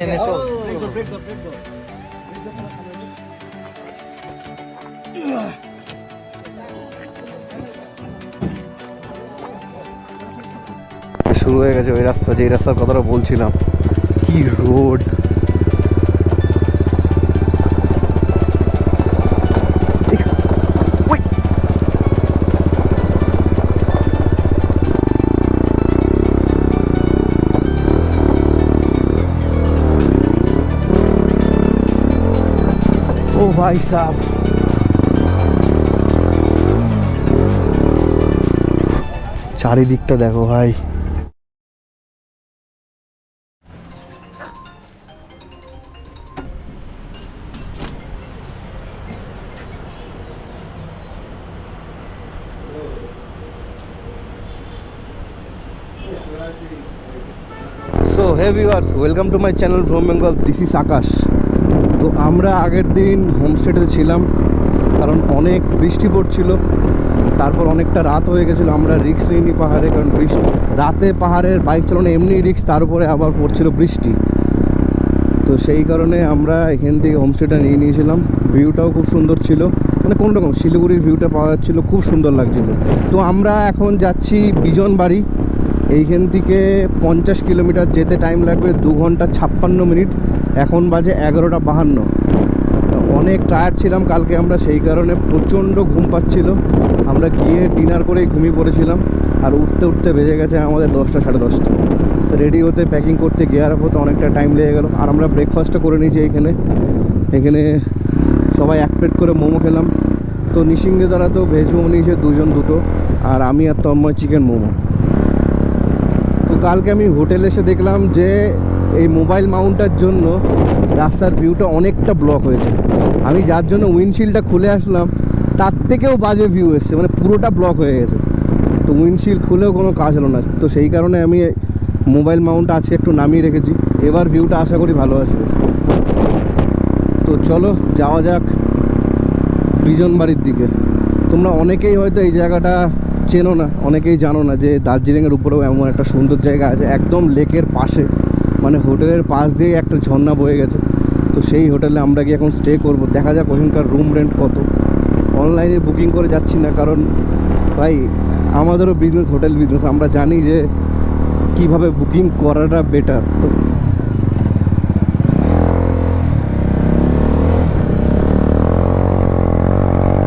এনে চল শুরু হয়ে গেছে ওই রাস্তা যেই রাস্তার কথাটা বলছিলাম। কি রোড ভাই সাহ চারিদিকটা দেখো ভাই। So hey viewers welcome to my channel from Bengal this is Akash তো আমরা আগের দিন হোমস্টেতে ছিলাম, কারণ অনেক বৃষ্টি পড়ছিল, তারপর অনেকটা রাত হয়ে গেছিল, আমরা রিক্স নিইনি পাহাড়ে, কারণ বৃষ্টি, রাতে পাহাড়ের বাইক চালানো এমনি রিক্স, তার উপরে আবার পড়ছিল বৃষ্টি। তো সেই কারণে আমরা এখান থেকে হোমস্টেটা নিয়ে নিয়েছিলাম, ভিউটাও খুব সুন্দর ছিল মানে কোনো রকম শিলিগুড়ির ভিউটা পাওয়া যাচ্ছিল, খুব সুন্দর লাগছিল। তো আমরা এখন যাচ্ছি বিজন বাড়ি এইখান থেকে পঞ্চাশ কিলোমিটার যেতে টাইম লাগবে দু ঘণ্টা ছাপ্পান্ন মিনিট। এখন বাজে এগারোটা বাহান্ন। অনেক টায়ার্ড ছিলাম কালকে আমরা, সেই কারণে প্রচণ্ড ঘুম পাচ্ছিল। আমরা গিয়ে ডিনার করেই ঘুমিয়ে পড়েছিলাম, আর উঠতে উঠতে বেজে গেছে আমাদের দশটা সাড়ে দশটা। তো রেডি হতে প্যাকিং করতে গিয়ার হতে অনেকটা টাইম লেগে গেল। আর আমরা ব্রেকফাস্টও করে নিয়েছি এখানে এখানে সবাই এক প্লেট করে মোমো খেলাম। তো নিসিংহে দ্বারা তো ভেজ মোমো নিয়েছে, দুজন দুটো, আর আমি আর তন্ময় চিকেন মোমো। তো কালকে আমি হোটেলে এসে দেখলাম যে এই মোবাইল মাউন্টার জন্য রাস্তার ভিউটা অনেকটা ব্লক হয়েছে। আমি যার জন্য উইন্ডশিল্ডটা খুলে আসলাম, তার থেকেও বাজে ভিউ এসছে মানে পুরোটা ব্লক হয়ে গেছে। তো উইন্ডশিল্ড খুলেও কোনো কাজ হলো না। তো সেই কারণে আমি মোবাইল মাউন্ট আছে একটু নামিয়ে রেখেছি। এবার ভিউটা আশা করি ভালো আসবে। তো চলো, যাওয়া যাক বিজন বাড়ির দিকে। তোমরা অনেকেই হয়তো এই জায়গাটা চেনো না, অনেকেই জানো না যে দার্জিলিংয়ের উপরেও এমন একটা সুন্দর জায়গা আছে, একদম লেকের পাশে। মানে হোটেলের পাশ দিয়ে একটা ঝর্ণা বয়ে গেছে। তো সেই হোটেলে আমরা গিয়ে এখন স্টে করব। দেখা যাক ওখানকার রুম রেন্ট কত। অনলাইনে বুকিং করে যাচ্ছি না, কারণ ভাই, আমাদেরও বিজনেস হোটেল বিজনেস আমরা জানি যে কীভাবে বুকিং করাটা বেটার তো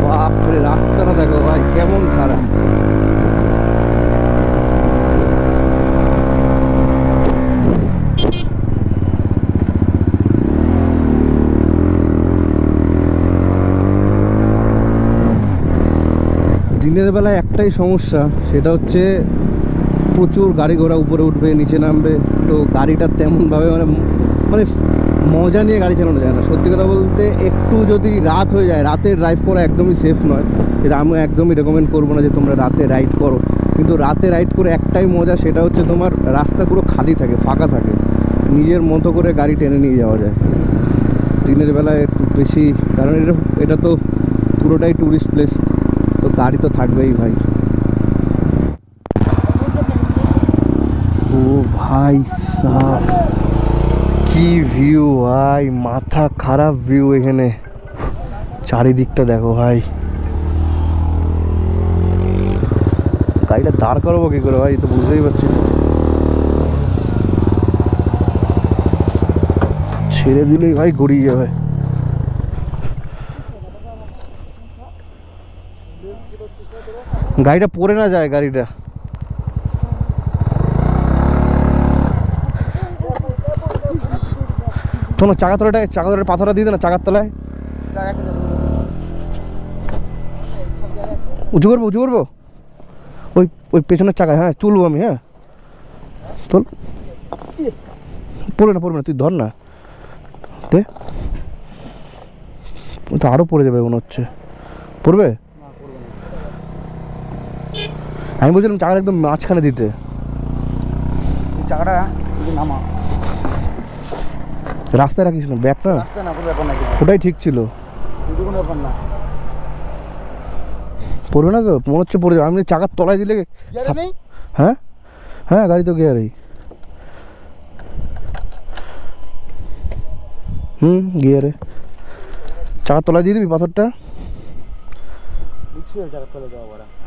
বাপরে রাস্তাটা দেখো ভাই কেমন খারাপ দিনের বেলায় একটাই সমস্যা, সেটা হচ্ছে প্রচুর গাড়ি ঘোড়া উপরে উঠবে, নিচে নামবে। তো গাড়িটা তেমনভাবে মানে মানে মজা নিয়ে গাড়ি চালানো যায় না। সত্যি কথা বলতে একটু যদি রাত হয়ে যায় রাতে ড্রাইভ করা একদমই সেফ নয়। এটা আমি একদমই রেকমেন্ড করব না যে তোমরা রাতে রাইড করো। কিন্তু রাতে রাইড করে একটাই মজা, সেটা হচ্ছে তোমার রাস্তা পুরো খালি থাকে, ফাঁকা থাকে। নিজের মতো করে গাড়ি টেনে নিয়ে যাওয়া যায়। দিনের বেলায় একটু বেশি, কারণ এটা এটা তো পুরোটাই ট্যুরিস্ট প্লেস গাড়ি তো থাকবেই ভাই। ও ভাই সাহ, কি ভিউ ভাই, মাথা খারাপ ভিউ এখানে। চারিদিকটা দেখো ভাই। গাড়িটা দাঁড় করব কি করে ভাই তো বুঝতেই পারছি। ছেড়ে দিলেই ভাই গড়িয়ে যাবে। গাড়িটা পড়ে না যায় গাড়িটা। তোমার চাকা তলাটা চাকা তলাটা পাথরটা দিয়ে দে না চাকার তলায় উঁচু করব উঁচু করব? ওই ওই পেছনের চাকায় হ্যাঁ তুলবো আমি হ্যাঁ। তোল। পড়বে না পড়বে না, তুই ধর না। তো আরও পড়ে যাবে মনে হচ্ছে। পড়বে? আমি বলছিলাম চাকাটা একদম মাঝখানে দিতে। চাকাটা নামা। রাস্তায় রাখিস না ব্যাগ না? ওটাই ঠিক ছিল। পড়বে না তো? মনে হচ্ছে পড়ে যাবে। আমি চাকার তলায় দিলে হ্যাঁ? হ্যাঁ গাড়ি তো গিয়ারেই। হুম গিয়ারে। চাকার তলায় দিয়ে দিবি পাথরটা?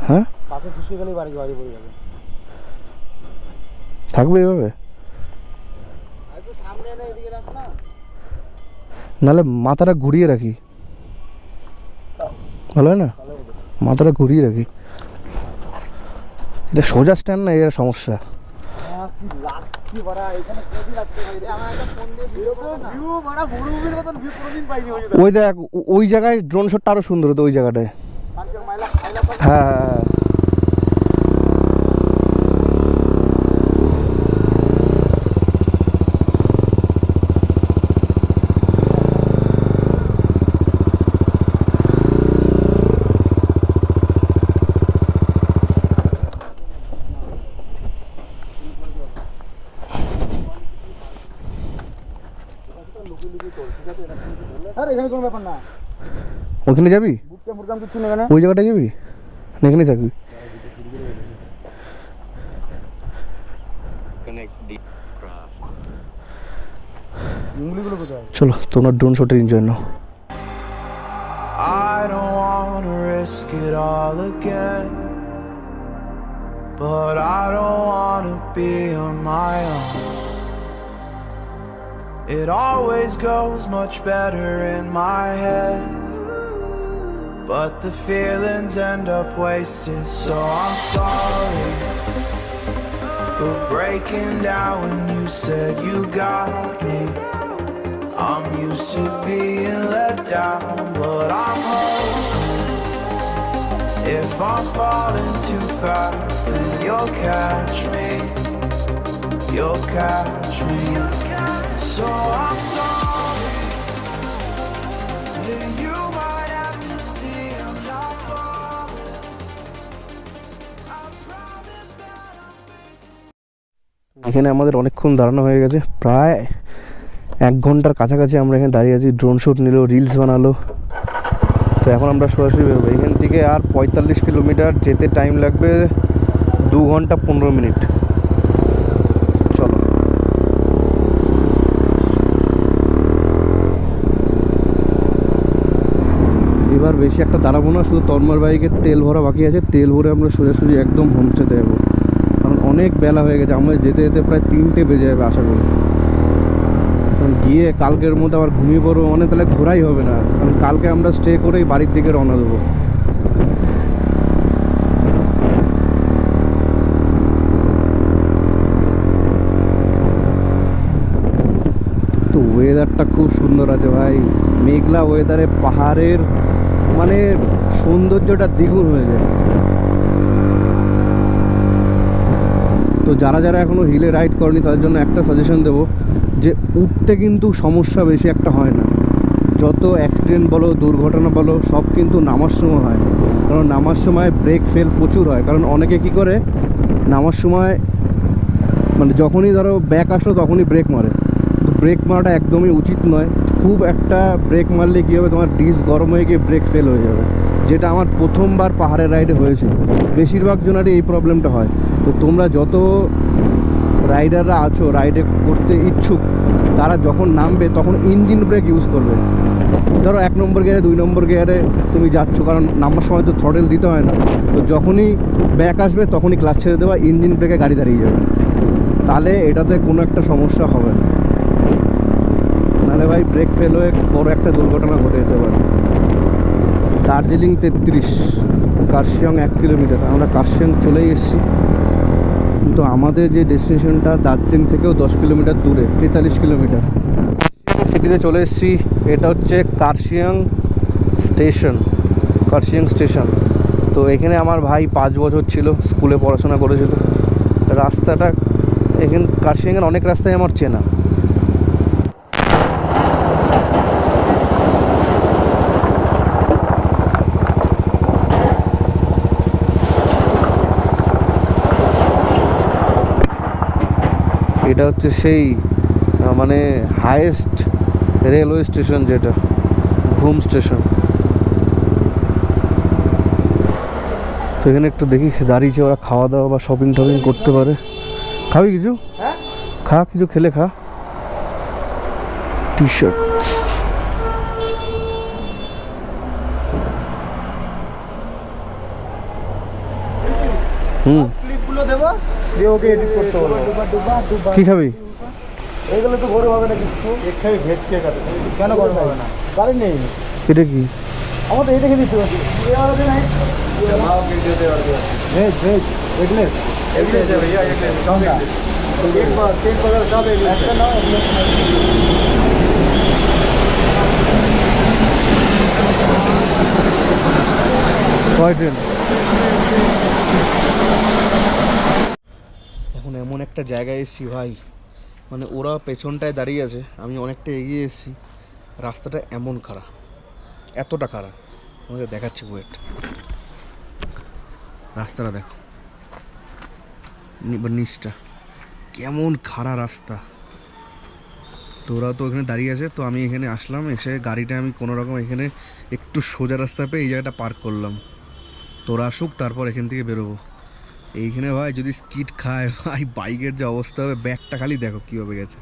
হয়ে? হ্যাঁ পাথর খুশি গেলেই বাড়ি বাড়ি পড়ে যাবে। থাকবে এভাবে? আর একটু সামনে এনে এদিকে রাখ না। নাহলে মাথাটা ঘুরিয়ে রাখি। ভালো হয় না? মাথাটা ঘুরিয়ে রাখি। এটা সোজা স্ট্যান্ড না এটা সমস্যা। পাইনি ওই ওই দেখ ওই জায়গায় ড্রোন শটটা আরও সুন্দর হতো ওই জায়গাটায়। পাবো। হ্যাঁ হ্যাঁ, আরে এখানে কোনো ব্যাপার না। ওখানে যাবি? ওই জায়গাটায় যাবি? না এখানেই থাকবি। চলো তোমরা ড্রোন শটের enjoy now. I don't wanna risk it all again. But I don't wanna be on my own. It always goes much better in my head. But the feelings end up wasted, so I'm sorry for breaking down when you said you got me. I'm used to being let down, but I'm hoping if I'm falling too fast, then you'll catch me. You'll catch me. এখানে আমাদের অনেকক্ষণ দাঁড়ানো হয়ে গেছে। প্রায় এক ঘণ্টার কাছাকাছি আমরা এখানে দাঁড়িয়ে আছি। ড্রোন শ্যুট নিল রিলস বানালো। তো এখন আমরা সরাসরি বেরোবো। এখান থেকে আর পঁয়তাল্লিশ কিলোমিটার যেতে টাইম লাগবে দু ঘণ্টা পনেরো মিনিট। এবার বেশি একটা দাঁড়াবো না, শুধু তন্মর বাইকের তেল ভরা বাকি আছে, তেল ভরে আমরা সোজাসুজি একদম হোমস্টেতে যাব। কারণ অনেক বেলা হয়ে গেছে আমরা যেতে যেতে প্রায় তিনটে বেজে যাবে আশা করি। কারণ গিয়ে কালকের মধ্যে আবার ঘুমিয়ে পড়ব মানে তাহলে ঘোরাই হবে না, কারণ কালকে আমরা স্টে করেই বাড়ির দিকে রওনা দেবো। তো ওয়েদারটা খুব সুন্দর আছে ভাই, মেঘলা ওয়েদারে পাহাড়ের মানে সৌন্দর্যটা দ্বিগুণ হয়ে যায়। তো যারা যারা এখনও হিলে রাইড করেনি, তাদের জন্য একটা সাজেশন দেবো যে উঠতে কিন্তু সমস্যা বেশি একটা হয় না। যত অ্যাক্সিডেন্ট বলো, দুর্ঘটনা বলো, সব কিন্তু নামার সময় হয়। কারণ নামার সময় ব্রেক ফেল প্রচুর হয়। কারণ অনেকে কি করে, নামার সময় মানে যখনই ধরো ব্যাক আসলো, তখনই ব্রেক মারে। ব্রেক মারাটা একদমই উচিত নয়। খুব একটা ব্রেক মারলে কী হবে? তোমার ডিস গরম হয়ে গিয়ে ব্রেক ফেল হয়ে যাবে। যেটা আমার প্রথমবার পাহাড়ের রাইডে হয়েছে বেশিরভাগ জনেরই এই প্রবলেমটা হয়। তো তোমরা যত রাইডাররা আছো রাইডে করতে ইচ্ছুক, তারা যখন নামবে, তখন ইঞ্জিন ব্রেক ইউজ করবে। ধরো এক নম্বর গিয়ারে দুই নম্বর গিয়ারে তুমি যাচ্ছ, কারণ নামার সময় তো থ্রটেল দিতে হয় না। তো যখনই ব্যাক আসবে, তখনই ক্লাচ ছেড়ে দেওয়া ইঞ্জিন ব্রেকে গাড়ি দাঁড়িয়ে যাবে। তাহলে এটাতে কোনো একটা সমস্যা হবে না। ভাই ব্রেক ফেল হয়ে বড় একটা দুর্ঘটনা ঘটে যেতে পারে। দার্জিলিং তেত্রিশ, কার্শিয়ং এক কিলোমিটার। আমরা কার্শিয়ং চলেই এসেছি। কিন্তু আমাদের যে ডেস্টিনেশনটা দার্জিলিং থেকেও দশ কিলোমিটার দূরে, তেতাল্লিশ কিলোমিটার। সিটিতে চলে এসেছি। এটা হচ্ছে কার্শিয়াং স্টেশন কার্শিয়াং স্টেশন। তো এখানে আমার ভাই পাঁচ বছর ছিল, স্কুলে পড়াশোনা করেছিল। রাস্তাটা এখানে, কার্শিয়াংয়ের অনেক রাস্তায় আমার চেনা। এটা হচ্ছে সেই মানে হায়েস্ট রেলওয়ে স্টেশন যেটা ঘুম স্টেশন তো এখানে একটু দেখি দাঁড়িয়েছে ওরা খাওয়া দাওয়া বা শপিং টপিং করতে পারে। খাবি কিছু? হ্যাঁ। খা কিছু খেলে খা। টি শার্ট হুম। দেবো। দিয়ে ওকে এডিট করতে এগুলো তো গরম হবে না কিছু এক খাবি ভেজ কেন গরম হবে না? কারণ নেই। এটা কি? আমার এই দেখে দিতে পারছি ভেজ ভেজ এগলেস এগলেস ভাইয়া এগলেস সঙ্গা কেক কেক না Leute. এমন একটা জায়গায় এসেছি ভাই। মানে ওরা পেছনটায় দাঁড়িয়ে আছে, আমি অনেকটা এগিয়ে এসেছি। রাস্তাটা এমন খারাপ, এতটা খারাপ। আমাকে দেখাচ্ছি ওয়েট রাস্তাটা দেখো। নিচটা। কেমন খাড়া রাস্তা। তো ওরা তো এখানে দাঁড়িয়ে আছে, তো আমি এখানে আসলাম, এসে গাড়িটা আমি কোনো রকম এখানে একটু সোজা রাস্তা পেয়ে এই জায়গাটা পার্ক করলাম। তোরা আসুক, তারপর এখান থেকে বেরোবো। এইখানে ভাই যদি স্কিট খায়, ভাই বাইকের যে অবস্থা হবে, ব্যাগটা খালি দেখো কীভাবে গেছে।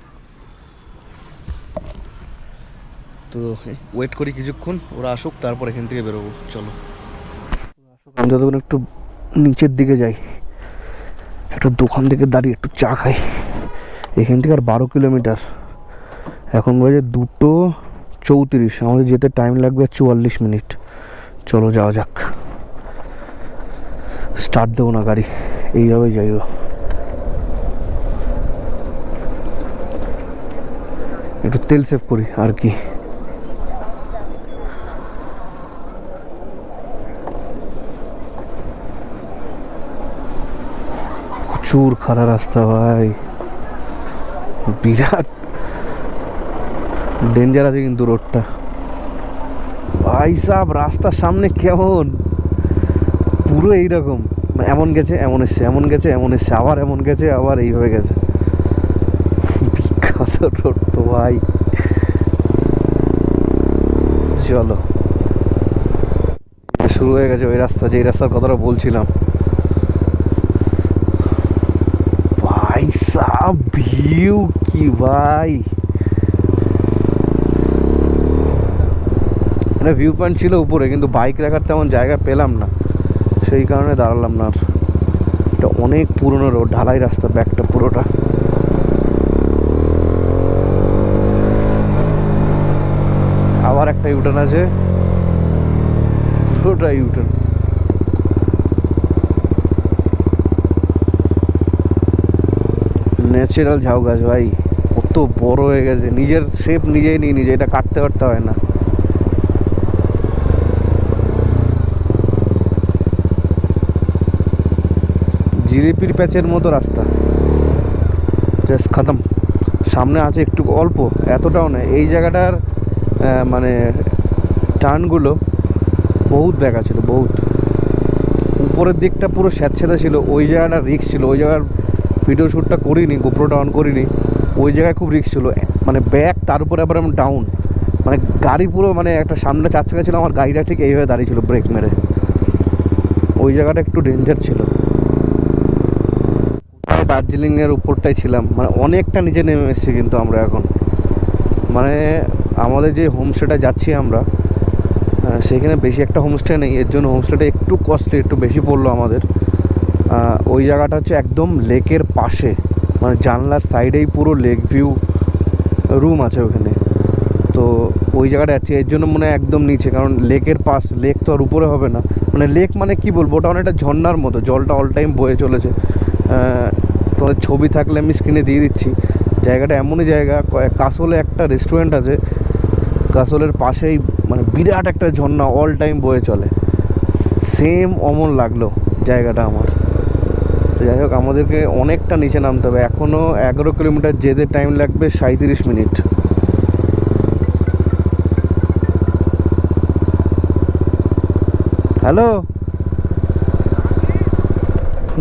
তো ওয়েট করি কিছুক্ষণ, ওরা আসুক, তারপর এখান থেকে বেরোবো, চলো। আমি যতক্ষণ একটু নিচের দিকে যাই, একটা দোকান থেকে দাঁড়িয়ে একটু চা খাই। এখান থেকে আর বারো কিলোমিটার। এখন বাজে দুটো চৌত্রিশ, আমাদের যেতে টাইম লাগবে চুয়াল্লিশ মিনিট। চলো যাওয়া যাক। স্টার্ট দেবো না গাড়ি। এইভাবে যাইব। একটু তেল সেভ করি, আর কি। প্রচুর খারাপ রাস্তা ভাই। বিরাট ডেঞ্জার আছে কিন্তু রোডটা ভাই সাহ রাস্তার সামনে কেমন? পুরো এইরকম। এমন গেছে, এমন এসছে, এমন গেছে, এমন এসছে, আবার এমন গেছে, আবার এইভাবে গেছে। বিখ্যাত রোড তো ভাই। চলো। শুরু হয়ে গেছে ওই রাস্তা, যেই রাস্তার কথাটা বলছিলাম। ভাই সাহ ভিউ কি, ভাই? এটা ভিউ পয়েন্ট ছিল উপরে, কিন্তু বাইক রাখার তেমন জায়গা পেলাম না। সেই কারণে দাঁড়ালাম না। আর। এটা অনেক পুরনো রোড, ঢালাই রাস্তা ব্যাগটা পুরোটা। আবার একটা ইউটার্ন আছে। পুরোটা ইউটার্ন ন্যাচারাল ঝাউ গাছ ভাই, কত বড় হয়ে গেছে। নিজের শেপ নিজেই নিয়ে নিজে এটা কাটতে পারতে হয় না। জিলিপির প্যাচের মতো রাস্তা। জাস্ট খতম। সামনে আছে একটু অল্প, এতটাও নয়। এই জায়গাটার মানে টার্নগুলো বহুত ব্যাগা ছিল, বহুত। উপরের দিকটা পুরো স্যাঁতস্যাঁতে ছিল, ওই জায়গাটা রিক্স ছিল। ওই জায়গার ভিডিও শ্যুটটা করিনি গোপ্রোটা অন করিনি। ওই জায়গায় খুব রিক্স ছিল। মানে ব্যাগ তার উপরে আবার আমি ডাউন মানে গাড়ি পুরো মানে একটা সামনে চার চাকা ছিল, আমার গাড়িটা ঠিক এইভাবে দাঁড়িয়ে ছিল ব্রেক মেরে। ওই জায়গাটা একটু ডেঞ্জার ছিল। দার্জিলিংয়ের উপরটাই ছিলাম। মানে অনেকটা নিচে নেমে এসেছি কিন্তু আমরা এখন। মানে আমাদের যে হোমস্টেটা যাচ্ছি আমরা সেখানে বেশি একটা হোমস্টে নেই। এর জন্য হোমস্টেটা একটু কস্টলি একটু বেশি পড়ল আমাদের। ওই জায়গাটা হচ্ছে একদম লেকের পাশে। মানে জানলার সাইডেই পুরো লেক ভিউ রুম আছে ওখানে। তো ওই জায়গাটা আছে এর জন্য মনে হয় একদম নিচে। কারণ লেকের পাশ লেক তো আর উপরে হবে না। মানে লেক মানে কি বলব? ওটা অনেকটা ঝর্নার মতো। জলটা অল টাইম বয়ে চলেছে। তোমাদের ছবি থাকলে আমি স্ক্রিনে দিয়ে দিচ্ছি। জায়গাটা এমনই জায়গা কাসলে একটা রেস্টুরেন্ট আছে। কাসলের পাশেই মানে বিরাট একটা ঝর্ণা অল টাইম বয়ে চলে। সেম অমন লাগল জায়গাটা আমার। যাই হোক, আমাদেরকে অনেকটা নিচে নামতে হবে। এখনও এগারো কিলোমিটার যেতে টাইম লাগবে সাঁত্রিশ মিনিট। হ্যালো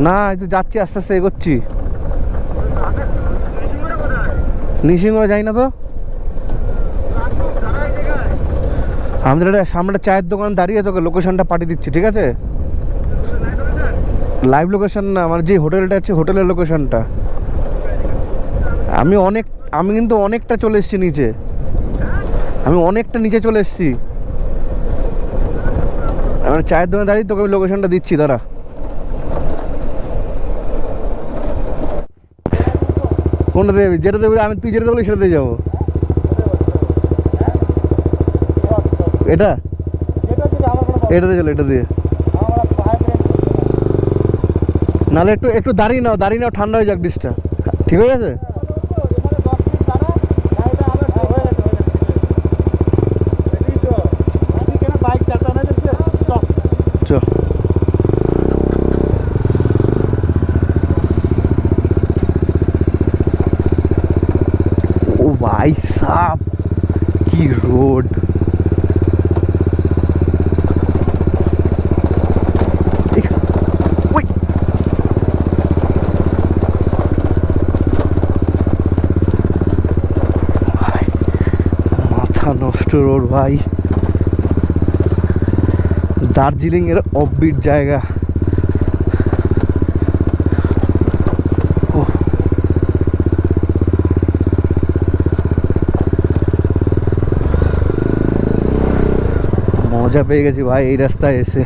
না, এই তো যাচ্ছি, আস্তে আস্তে এগোচ্ছি। নিশিংহরা যাই না তো? আমাদের একটা সামনে চায়ের দোকান দাঁড়িয়ে তোকে লোকেশনটা পাঠিয়ে দিচ্ছি, ঠিক আছে? লাইভ লোকেশন না, আমার যে হোটেলটা আছে, হোটেলের লোকেশনটা আমি অনেক, আমি কিন্তু অনেকটা চলে এসেছি নিচে। আমি অনেকটা নিচে চলে এসেছি। আমার চায়ের দোকানে দাঁড়িয়ে তোকে আমি লোকেশনটা দিচ্ছি, দাঁড়া। কোনটা দেবে যেটা দেবে আমি তুই যেটা দেবো সেটাতে যাব। এটা? এটাতে চলো এটা দিয়ে নাহলে একটু একটু দাঁড়িয়ে নাও দাঁড়িয়ে নাও, ঠান্ডা হয়ে যাক ডিসটা ঠিক আছে বাইক চারটা না দেখছে চল চ ও ভাই সাপ কি রোড। মাথা নষ্ট রোড ভাই। দার্জিলিং এর অফবিট জায়গা। মজা পেয়ে গেছি ভাই এই রাস্তায় এসে।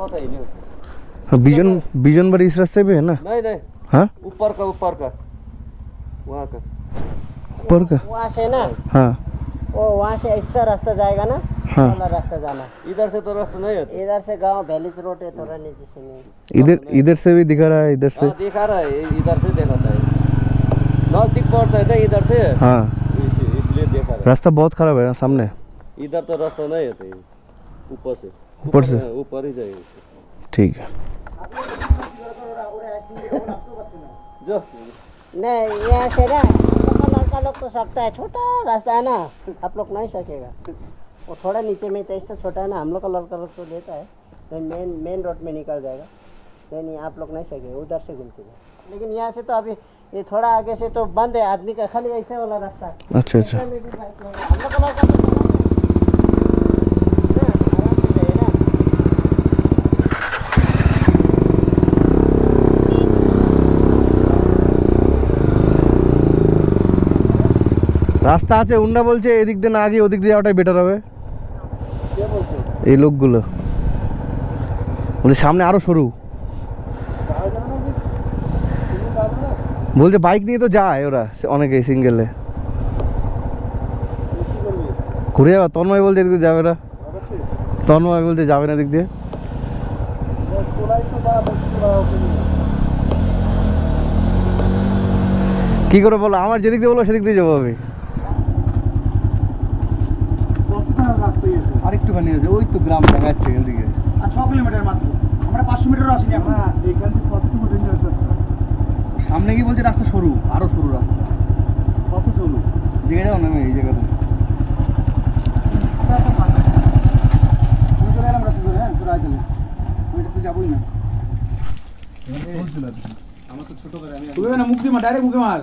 बिजन बिजन बाड़ी इस रास्ते पे है ना? नहीं नहीं। हाँ? ऊपर का ऊपर का। वहाँ का। ऊपर का? वहाँ से ना? हाँ। वो वहाँ से ऐसा रास्ता जाएगा ना? हाँ। वाला रास्ता जाना। इधर से तो रास्ता नहीं होता इधर से गाँव भैलिस रोड है थोड़ा नीचे से नहीं। इधर इधर से भी दिखा रहा है इधर से। हाँ दिखा रहा है इधर से दिखाता है। नज़दीक पड़ता है ना इधर से? हाँ। इसलिए देखा रास्ता बहुत खराब है ना सामने। इधर तो रास्ता नहीं होता है ऊपर से। ऊपर से? हाँ, ऊपर ही जाएगा। ठीक है। जो। नहीं यहाँ से ना लड़का लड़का लोग तो सकता है छोटा रास्ता है ना आप लोग नहीं सकेगा। वो थोड़ा नीचे में तो इससे छोटा है ना हम लोग का लड़का लोग तो लेता है तो मेन मेन रोड में निकल जाएगा। नहीं नहीं आप लोग नहीं सकेगा उधर से घूम के लेकिन यहाँ से तो अभी ये थोड़ा आगे से तो बंद है आदमी का खाली ऐसे वाला रास्ता। है अच्छा। अच्छा हम लोग का लड़का রাস্তা আছে, উন্না বলছে, এদিক দিয়ে না গিয়ে ওদিক দিয়ে যাওয়াটাই বেটার হবে। এই লোকগুলো। বলছে, সামনে আরও সরু। বলছে বাইক নিয়ে তো যায় ওরা অনেকে সিঙ্গেলে ঘুরে যাবে, তন্ময় বলছে, এদিক দিয়ে যাবে না। তন্ময় বলছে, যাবে না এদিক দিয়ে। কি করে বলো, আমার যেদিক দিয়ে বলো সেদিক দিয়ে যাব আমি। আরেকটুখানি আছে ওই তো গ্রাম দেখা যাচ্ছে এখান থেকে আর ছ কিলোমিটার মাত্র। আমরা পাঁচশো মিটার আসিনি এখন। এখান থেকে কতটুকু ডেঞ্জারাস রাস্তা সামনে কি বলছে রাস্তা সরু? আরও সরু রাস্তা। কত চলু দেখে যাও না আমি এই জায়গাতে আমি চলে এলাম রাস্তা ধরে হ্যাঁ তোরা তাহলে। আমি তো যাবোই না। আমার তো ছোট করে আমি তুই না মুখ দিয়ে মার ডাইরেক্ট মুখে মার। আর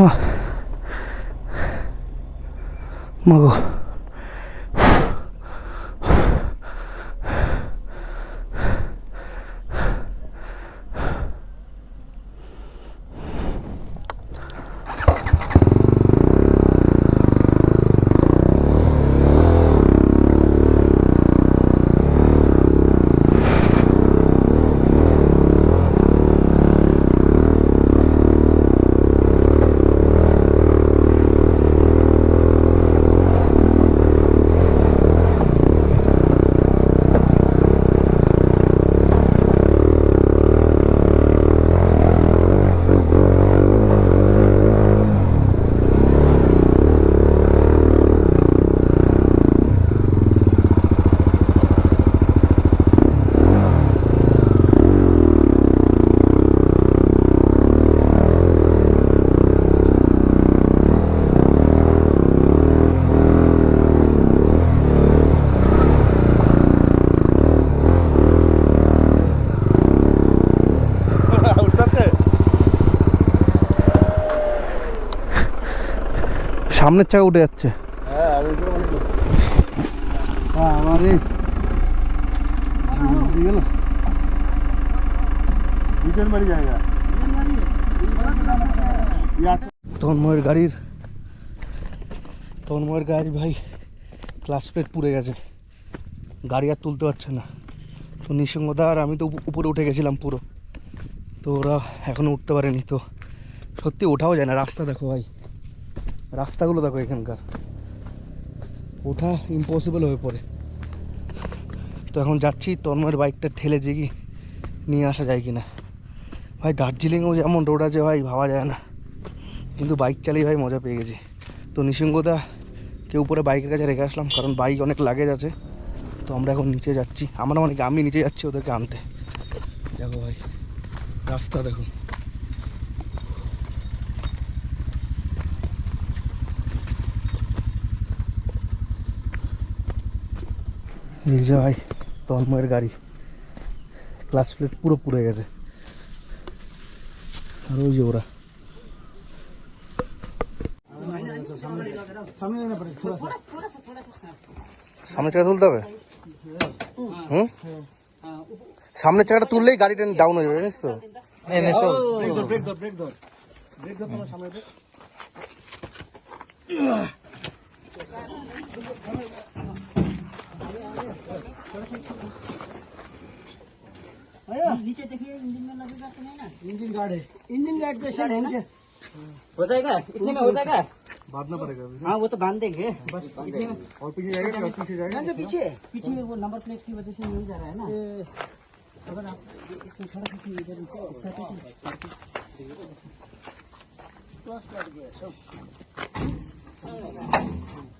মা মাগো সামনের চাকা উঠে যাচ্ছে। আমার গেল। বিচন বাড়ি জায়গা। তন্ময়ের গাড়ির তন্ময়ের গাড়ি ভাই ক্লাস প্লেট পুড়ে গেছে। গাড়ি আর তুলতে পারছে না। তো নিঃসঙ্গতা আর আমি তো উপ- উপরে উঠে গেছিলাম পুরো। তো ওরা এখনও উঠতে পারেনি। তো সত্যি ওঠাও যায় না। রাস্তা দেখো ভাই। রাস্তাগুলো দেখো এখানকার। ওঠা ইম্পসিবল হয়ে পড়ে। তো এখন যাচ্ছি, তন্ময়ের বাইকটা ঠেলে জেগে নিয়ে আসা যায় কি না ভাই দার্জিলিংয়েও যেমন রোড আছে ভাই, ভাবা যায় না। কিন্তু বাইক চালিয়ে ভাই মজা পেয়ে গেছি। তো নিসিংহদা কে উপরে বাইকের কাছে রেখে আসলাম, কারণ বাইক অনেক লাগেজ আছে। তো আমরা এখন নিচে যাচ্ছি। আমরা অনেক আমি নিচে যাচ্ছি ওদেরকে আনতে। দেখো ভাই, রাস্তা দেখো। নির্জা ভাই তন্ময়ের গাড়ি। ক্লাস প্লেট পুরো পুড়ে গেছে। আর ওই যে ওরা। সামনের চাকা তুলতে হবে? হুম? সামনের চাকাটা তুললেই গাড়িটা ডাউন হয়ে যাবে জানিস তো? সামনে। नीचे देखिए इंजन में लगेगा कि नहीं ना। इंजन गार्ड है। इंजन गार्ड पे है ना? हो जाएगा? इतने में हो जाएगा? बांधना पड़ेगा हाँ वो तो बाँध देंगे। बस और पीछे जाएगा पीछे जाएगा? पीछे? पीछे वो नंबर प्लेट की वजह से मिल जा रहा है ना। अगर आप इसको थोड़ा सा इधर इसको गूगल मैप लेकर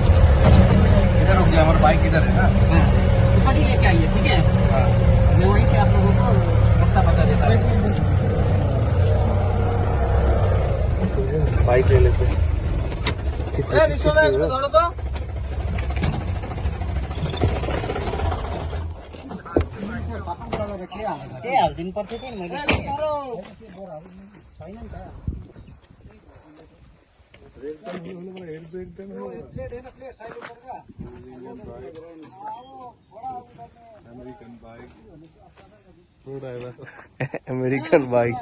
इधर रुक गया हमारा बाइक इधर है ना। ऊपर ही लेके आइए ठीक है? मैं वहीं से आप लोगों को रास्ता बता देता हूँ। बाइक ले लेते हैं। ए हालिदिनु पर्थ्यो कि मैले अमेरिकन बाइक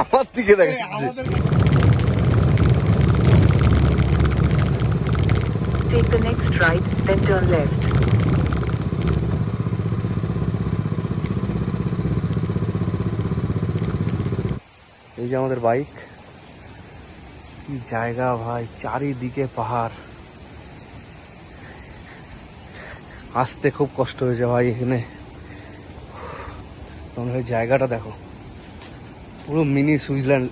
আমার দিকে দেখাচ্ছে Take the next right, then turn left. এই যে আমাদের বাইক। কি জায়গা ভাই চারিদিকে পাহাড়। আসতে খুব কষ্ট হয়েছে ভাই এখানে। তোমরা জায়গাটা দেখো। পুরো মিনি সুইজারল্যান্ড